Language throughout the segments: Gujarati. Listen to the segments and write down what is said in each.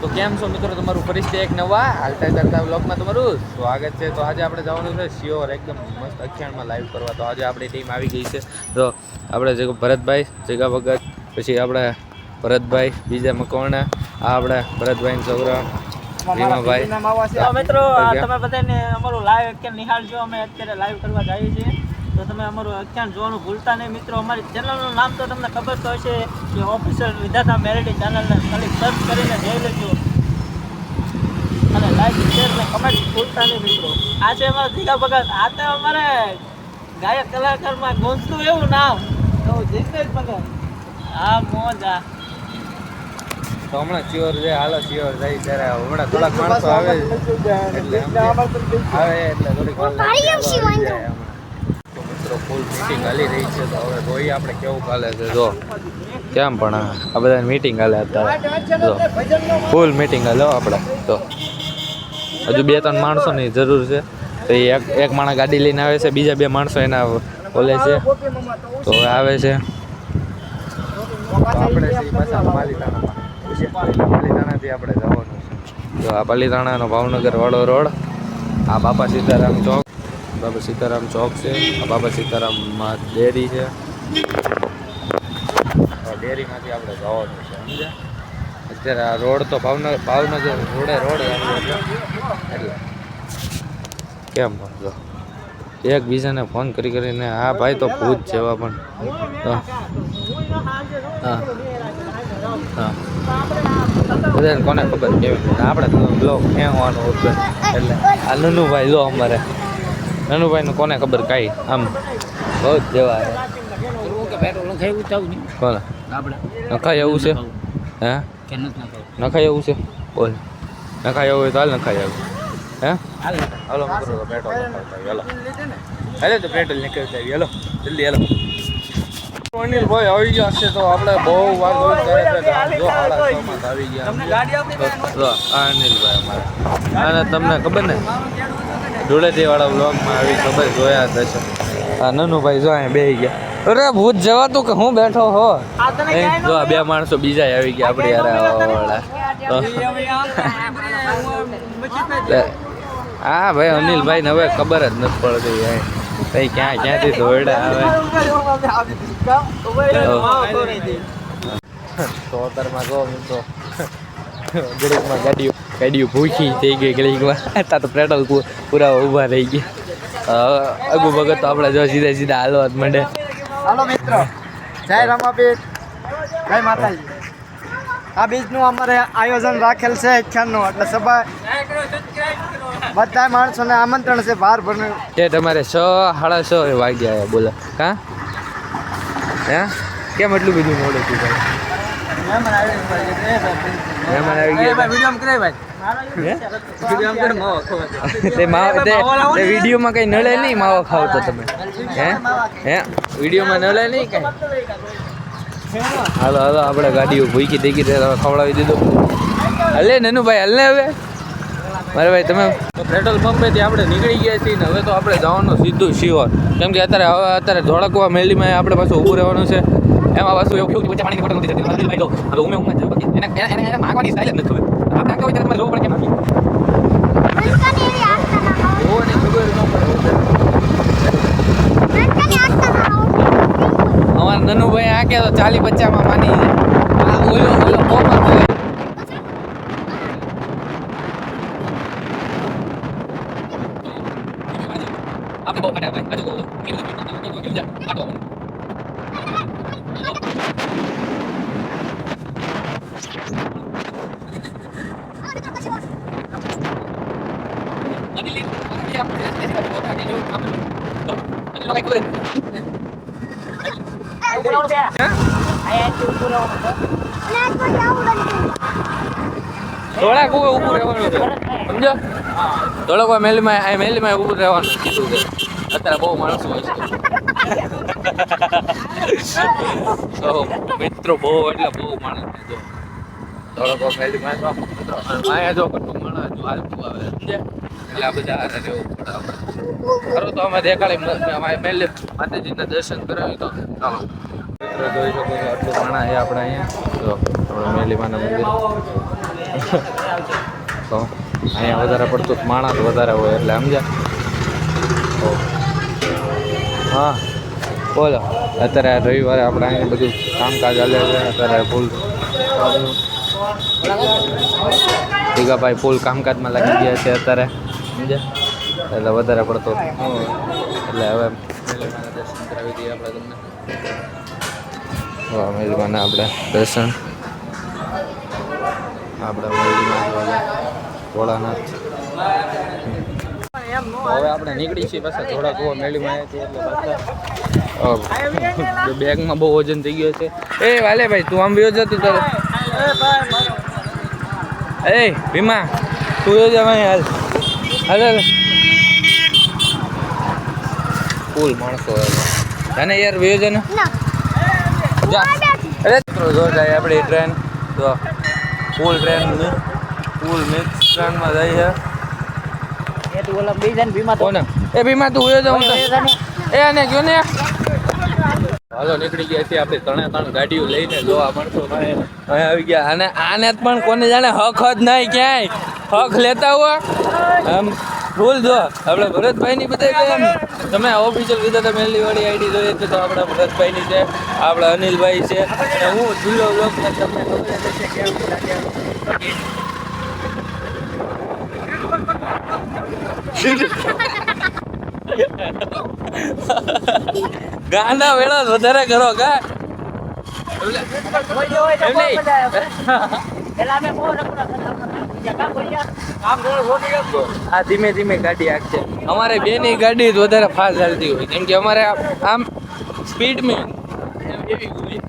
તો કેમ છો મિત્રો? તમારું ફરીથી એક નવા હાલતા ચાલતા બ્લોગમાં તમારું સ્વાગત છે. તો આજે આપણે જવાનું છે શ્યોર. એકદમ મસ્ત અખ્યાણમાં લાઈવ કરવા. તો આજે આપણી ટીમ આવી ગઈ છે. તો આપણે જે ભરતભાઈ જગા ભગત પછી આપણે ભરતભાઈ બીજા મકવાણા આ આપણે ભરતભાઈ છોકરા રીમાભાઈ મિત્રો તમે બધાને અમારું લાઈવ અત્યારે નિહાળજો. અમે અત્યારે લાઈવ કરવા જઈએ છીએ. તો તમે અમારું અખ્યાન જોવાનું ભૂલતા નહીં. મિત્રો અમારી ચેનલનું નામ તો તમને ખબર તો હશે કે ઓફિશિયલ વિધાતા મેરેડી ચેનલને ખાલી સર્ચ કરીને જોઈ લેજો. અને લાઈક શેર અને કમેન્ટ ભૂલતા નહીં મિત્રો. આ છે અમારા જીગા ભગત. આ તો અમારે ગાયક કલાકારમાં ગોંચતું એવું નામ. તો જીગ્નેશ ભગત. હા મોજા. તો હમણાં ચિયોર જાય હાલો ચિયોર જાય ત્યારે હમણાં થોડાક માણસો આવે એટલે આવે એટલે થોડીક તો ફૂલ મીટિંગ હાલી રહી છે, તો હવે જોઈએ આપણે કેવું ચાલે છે. જો, કેમ પણ આ બધા મીટિંગ હાલે અત્યારે. જો ફૂલ મીટિંગ હાલે આપણે. તો હજુ બે ત્રણ માણસોની જરૂર છે. તો એ એક એક માણસ ગાડી લઈને આવે છે, બીજા બે માણસો એના બોલે છે. તો આવે છે. આપણે પાલીતાણાથી આપણે જવાનું છે. તો આ પાલીતાણાનો ભાવનગર વાળો રોડ, આ બાપા સીતારામ ચોક. બાપા સીતારામ ચોક છે. બાબા સીતારામમાં ડેરી છે. ડેરીમાંથી આપણે જવાનું છે, સમજ્યા? અત્યારે આ રોડ તો ભાવનગર ભાવનગર રોડે રોડ એટલે કેમ જો. એકબીજાને ફોન કરી કરીને, હા, ભાઈ, તો ભૂત જેવા પણ. હા. હા. બધાને કોને ખબર કેવી આપણે બ્લોક હોવાનું એટલે આ નનુભાઈ જો અમારે. નનુભાઈનું કોને ખબર કાંઈ? આમ. બહુ જ જેવા નખાય એવું છે? હે? નખાય એવું છે? બોલ. નખાય એવું હોય તો હાલ નખાય એવું. હે? હાલો પેટ્રોલ હાલો. હાલે તો પેટ્રોલ નીકળતા આવી હેલો જલ્દી હાલો. અનિલભાઈ આવી ગયા છે તો આપણે બહુ વાર આવી ગયા અમારા. અને તમને ખબર ને? ધૂળેટી વાળા બ્લોગમાં આવી ખબર જોયા થશે આ નનુભાઈ જો અહીંયા બેસી ગયા. અરે ભૂત જવા તું કે હું બેઠો હો? જો આ બે માણસો બીજા આવી ગયા આપણી યાર હા ભાઈ અનિલભાઈ ને હવે ખબર જ નથી પડતી ભાઈ ક્યાં ક્યાંથી ધોરડા આવે. તો અત્યારમાં હું મિત્રો ઘડીકમાં ગાડીઓ ગાડીઓ ભૂખી થઈ ગઈ ગળીકમાં ત્યાં તો પેટ્રોલ પૂરા ઊભા રહી ગયા. અગુ ભગત તો આપણે જો સીધા સીધા હાલવા જ માંડે. હાલો મિત્રો. જય રમાબીર જય માતાજી. આ બીજનું અમારે આયોજન રાખેલ છે ખ્યાલનું એટલે સભા બધા માણસોને આમંત્રણ છે બહાર ભરનું તે તમારે છ સાડા છ વાગ્યા બોલો. હા? હે? કેમ એટલું બધું મોડું થયું? ભાઈ મહેમાન આવી ગયા તે માવો તે તે વિડીયોમાં કઈ નળે નહીં માવો ખાવ તો તમે હે હે વિડીયોમાં નળે નહીં કઈ હાલો હાલો આપણે ગાડીઓ ભૂકી દેખી તે ખવડાવી દીધું હલે નનુભાઈ હલે હવે મારે ભાઈ તમે પેટ્રોલ પંપેથી આપણે નીકળી ગયા છીએ ને હવે તો આપણે જવાનું સીધું શ્યોર કેમ કે અત્યારે હવે અત્યારે ધોળકવા મેલીમાં આપણે પાછું ઊભું રહેવાનું છે એમાં પાછું એવું કેવું લો હવે ઉમે ઉમે એને એને એને માગવાની સ્ટાઇલ જ નથી ખબર આપણે ત્યારે તમારે જોવું પડે ન પડે. અમારા નનુભાઈ તો ચાલી બચ્ચામાં માની જાય આ ઓલો ઓલો પોપા ભાઈ આપણે બહુ ફટાફટ ભાઈ હજુ કેવું કેવું કેવું જા આટો થોડાક ઊભું રહેવાનું સમજો? થોડાક વાર મેલીમાં, આ ઊભું રહેવાનું કીધું અત્યારે બહુ માણસો હોય છે. તો મિત્રો બહુ એટલે બહુ માણસ જો. થોડોક વાર મેલીમાં ખરું તો અમે દેખાડી અમારે મેલે માતાજીના દર્શન કરાવી તો ચાલો. છો આપણે અહીંયા. જો, આપણે મંદિર. તો અહીંયા વધારે પડતું માણસ વધારે હોય એટલે સમજ્યા? હા, બોલો. અત્યારે રવિવારે આપણે અહીંયા બધું કામકાજ હાલે છે, અત્યારે ફૂલ ભીગાભાઈ ફૂલ કામકાજમાં લાગી ગયા છે અત્યારે. એટલે વધારે પડતો. એટલે હવે દર્શન કરાવી દઈએ આપણે તમને. આપણે દર્શન. આપણે ભોળાનાથ. હવે આપણે નીકળી છીએ પાછા થોડાક ઓવા મેળીમાં આવ્યા છીએ એટલે પાછા. બેગમાં બહુ વજન થઈ ગયો છે. એ વાલે ભાઈ તું આમ વ્યો જતું તારે એ ભીમા તું જો જા ભાઈ હાલ. હાલ હાલ. ફૂલ માણસો તને યાર વ્યો છે ને. જા. અરે મિત્રો જો જાય આપણી ટ્રેન તો ફૂલ ટ્રેન ફૂલ મિક્સ ટ્રેનમાં જાય છે. એ તું ઓલા બીજા ને ભીમા તો કોને? એ ભીમા તું હોય જા હું તો એ અને એ આને ગયો ને હાલો નીકળી ગયા છીએ આપણે ત્રણે ત્રણ ગાડીઓ લઈને જોવા મળશો અહીંયા આવી ગયા અને આને પણ કોને જાણે હક જ નહીં ક્યાંય હક લેતા હોય આમ ભૂલ જો આપણે ભરતભાઈની બધા તમે ઓફિશિયલ કીધા તમે મેલીવાળી આઈડી જોઈએ તો આપણા ભરતભાઈની છે આપણા અનિલભાઈ છે અને હું જુલ્લો લોક તમને ખબર છે કેમ લાગે. ગાંડા વેળા વધારે કરો કા. આ ધીમે ધીમે ગાડી આખશે. અમારે બેની ગાડી વધારે ફાસ્ટ ચાલતી હોય. કેમ કે અમારે આમ- સ્પીડ મેં એવી હોય.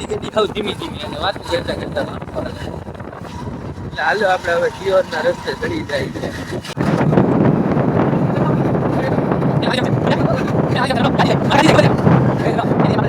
ગાડી હાવ ધીમી ધીમી. અને વાત કરતા કરતા એટલે હાલો આપણે હવે શિયોરના રસ્તે ચડી જાય ありがとうご。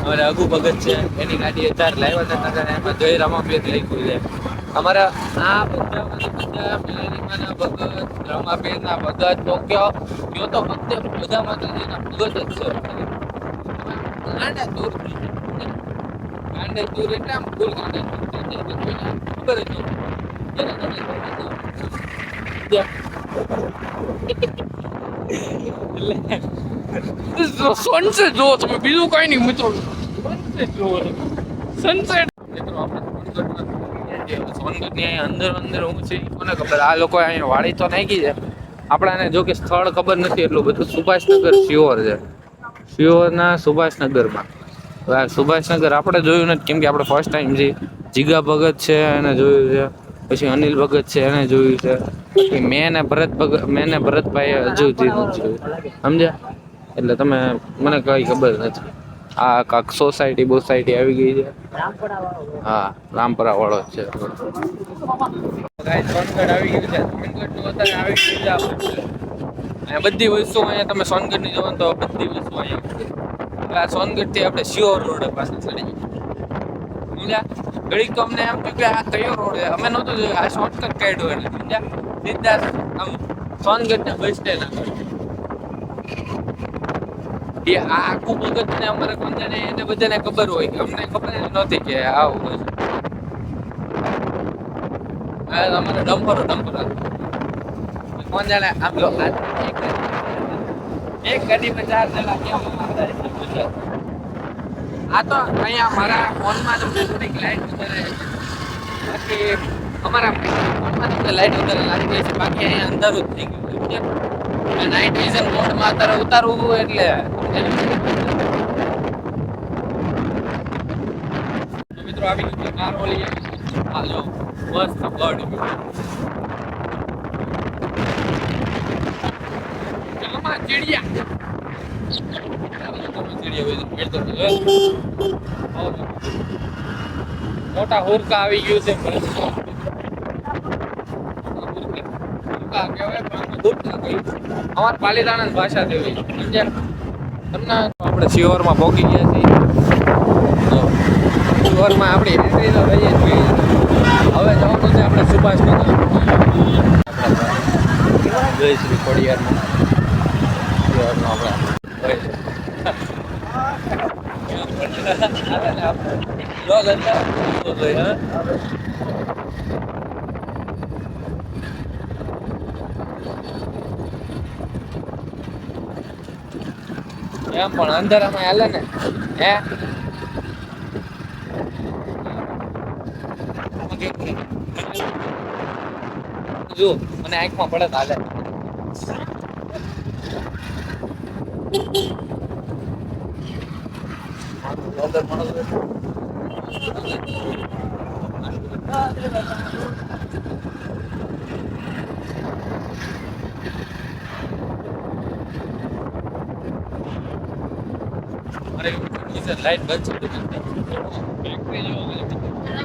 અમારે અગુ ભગત છે એની ગાડી અત્યારે લાવ્યા હતા નગર એમાં જય રામાપીર લખ્યું છે અમારા આ બધા બધા મેલેરીમાના ભગત રામાપીરના ભગત તો કયો કયો તો ફક્ત બધા માતાજીના ભગત જ છે ગાંડા દૂર ગાંડા દૂર એટલે આમ ફૂલ ગાંડા દૂર થઈ જાય ખબર જ તમે સનસેટ જુઓ તમે. બીજું કઈ નહીં મિત્રો. સનસેટ જુઓ સનસેટ મિત્રો, આપણે સોનગઢની અંદર અંદર હું છે કોને ખબર? આ લોકો અહીંયા વાડી તો નાખી છે. આપણાને જો કે સ્થળ ખબર નથી એટલું બધું. સુભાષનગર શિયોર છે. શિયોરના સુભાષનગરમાં. હવે સુભાષનગર આપણે જોયું નથી, કેમ કે આપણે ફર્સ્ટ ટાઈમ છે જીગા ભગત છે એને જોયું છે, પછી અનિલ ભગત છે એને જોયું છે, પછી મેં ને ભરત ભગત મેં ને ભરતભાઈ હજુ જોયું. સમજ્યા? એટલે તમે, મને કઈ ખબર નથી. આ કાંક સોસાયટી બોસાયટી આવી ગઈ છે. હા રામપરા વાળો છે. આવી છે. સોનગઢનું. અહીંયા બધી વસ્તુ અહીંયા તમે સોનગઢની જોવો તો બધી વસ્તુ અહીંયા છે. આ સોનગઢથી આપણે શિયોર રોડ પાસે ચડી સમજ્યા? ઘડીક તો અમને એમ કે આ કયો રોડ છે? અમે નહોતું જોયું. આ શોર્ટકટ કાઢ્યો એટલે સમજ્યા? સીધા આમ સોનગઢ બસ સ્ટેન્ડ એ આ આખું ભગત ને અમારે કોંજાને એને બધાને ખબર હોય અમને ખબર જ નહોતી કે આવું હોય અમારે ડમ્પરો ડમ્પરો. કોણ આમ લો એક ગાડી- ગાડીમાં ચાર જણા કેમ. આ તો અહીંયા મારા ફોનમાં તમને થોડીક લાઈટ વધારે બાકી અમારા ફોનમાં તમને લાઈટ ઉતરે લાગી ગઈ છે. બાકી અહીંયા અંધારું જ થઈ ગયું છે. નાઇટ વિઝન મોડમાં અત્યારે ઉતારવું એટલે મિત્રો આવી ગયું કાર ઓલી હાલો બસ મસ્ત મોટા હુરકા આવી ગયું છે. અમાર પાલીતાણા ભાષા જેવી આપણે શિહોરમાં પહોંચી ગયા છીએ. શિહોરમાં આપણે એન્ટ્રી રહીએ જોઈએ. હવે જવાનું છે આપણે સુભાષનગર. જય એમ પણ અંધારામાં હાલે ને હે? જો મને આંખમાં પડે હાલે અંદર માણસ લાઈટ બંધ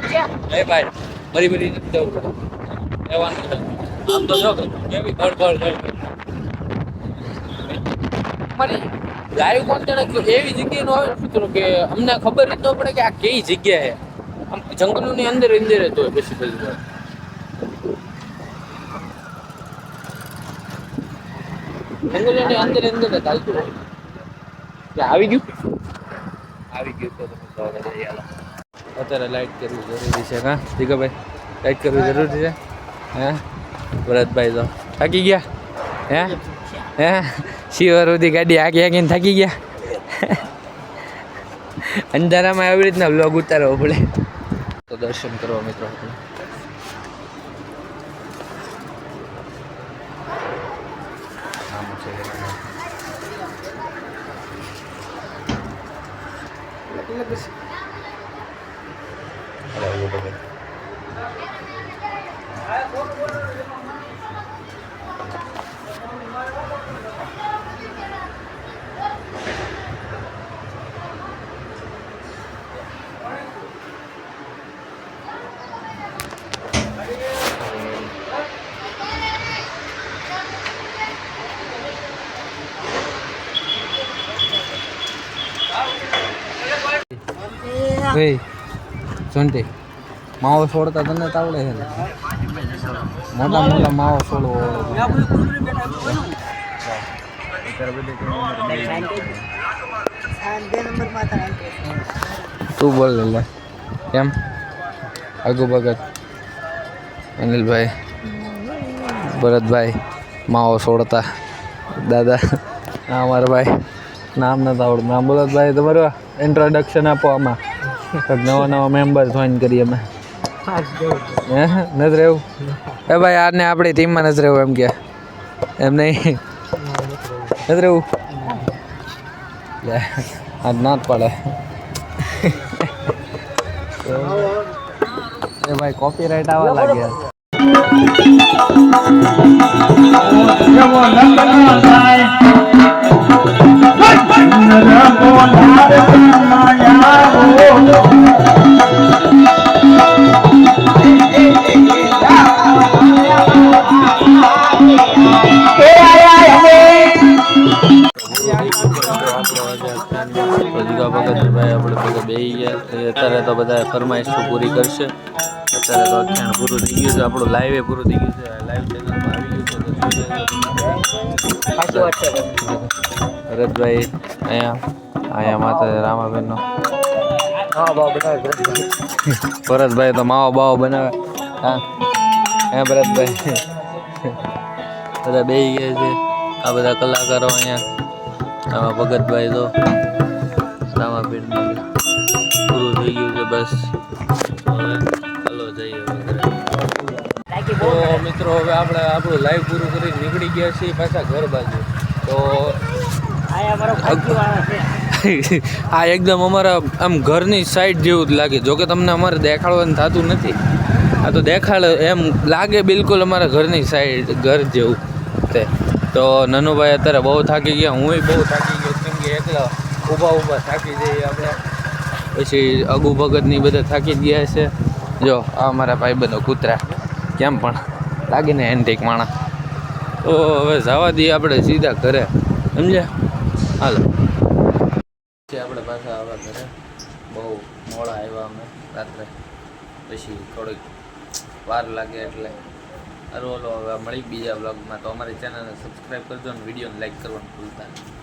છે. ભાઈ મરી મરી જવું. આમ તો જો કેવી ગડબડ મારી. લાઈવ કોન્ટેન્ટ એવી જગ્યાએ નો આવે મિત્રો કે અમને ખબર જ ન પડે કે આ કઈ જગ્યા છે. આમ જંગલોની અંદર અંદર જ હોય પછી બધી જંગલોની અંદર અંદર જ ચાલતું હોય. કે આવી ગયું? આવી ગયું તો તમે તો. અત્યારે લાઈટ કરવી જરૂરી છે, હા? જીગાભાઈ લાઈટ કરવી જરૂરી છે? હે? ભરતભાઈ તો થાકી ગયા. હે? હે? શિવર સુધી ગાડી આખી આગીને થાકી ગયા. અંધારામાં આવી રીતના બ્લોગ ઉતારવો પડે. તો દર્શન કરવા મિત્રો આપણે. Wey, sonte. માવો છોડતા તને તાવડે છે ને? મોટા મોટા માવો છોડવો તું. બોલ. લે કેમ? આગુ ભગત અનિલભાઈ ભરતભાઈ માવો છોડતા. દાદા ના અમારા ભાઈ. નામ નથી આવડતું. નામ ભરતભાઈ ભાઈ તમારું ઇન્ટ્રોડક્શન આપો આમાં. નવા નવા મેમ્બર જોઈન કરીએ અમે. હે? નથી રહેવું એ ભાઈ, આને આપણી ટીમમાં નથી રહેવું એમ કે. એમ નહીં? નથી રહેવું લે, આજ ના જ પડે. એ ભાઈ કોપીરાઇટ આવવા લાગ્યા. આપણે બે અત્યારે તો બધા ફરમાઈશો પૂરી કરશે. અત્યારે તો અખ્યાન પૂરું થઈ ગયું છે. આપણું લાઈવે પૂરું થઈ ગયું છે. લાઈવ ચેનલમાં આવી ગયું છે. ભરતભાઈ અહીંયા અહીંયા માતા રામાબેનનો. ભરતભાઈ તો માવો બાવો બનાવે. હા? હે ભરતભાઈ? બધા બેસી ગયા છે. આ બધા કલાકારો અહીંયા. આમાં ભગતભાઈ તો રામાબેન થઈ ગયું છે બસ હવે ચાલો જઈએ તો મિત્રો હવે આપણે આપણું લાઈવ પૂરું કરીને નીકળી ગયા છીએ પાછા ઘર બાજુ. તો આ એકદમ અમારા આમ ઘરની સાઈડ જેવું જ લાગે. જોકે તમને અમારે દેખાડવાનું થતું નથી. આ તો દેખાડે એમ લાગે બિલકુલ અમારા ઘરની સાઈડ ઘર જેવું તે તો નનુભાઈ અત્યારે બહુ થાકી ગયા હું બહુ થાકી ગયો કેમ કે એકલા ઊભા ઊભા થાકી જઈએ આપણે. પછી અગુ ભગતની બધા થાકી ગયા છે. જો, આ અમારા ભાઈબંધો કૂતરા. કેમ પણ? લાગીને એન્ટિક માણા તો હવે જવા દઈએ આપણે સીધા ઘરે. સમજ્યા? હાલો. પછી આપણે પાછા આવા ઘરે. બહુ મોડા આવ્યા અમે રાત્રે. પછી થોડીક વાર લાગે એટલે અરે ઓલો હવે મળી બીજા બ્લોગમાં તો અમારી ચેનલને સબસ્ક્રાઈબ કરજો અને વિડીયોને લાઈક કરવાનું ભૂલતા નહીં.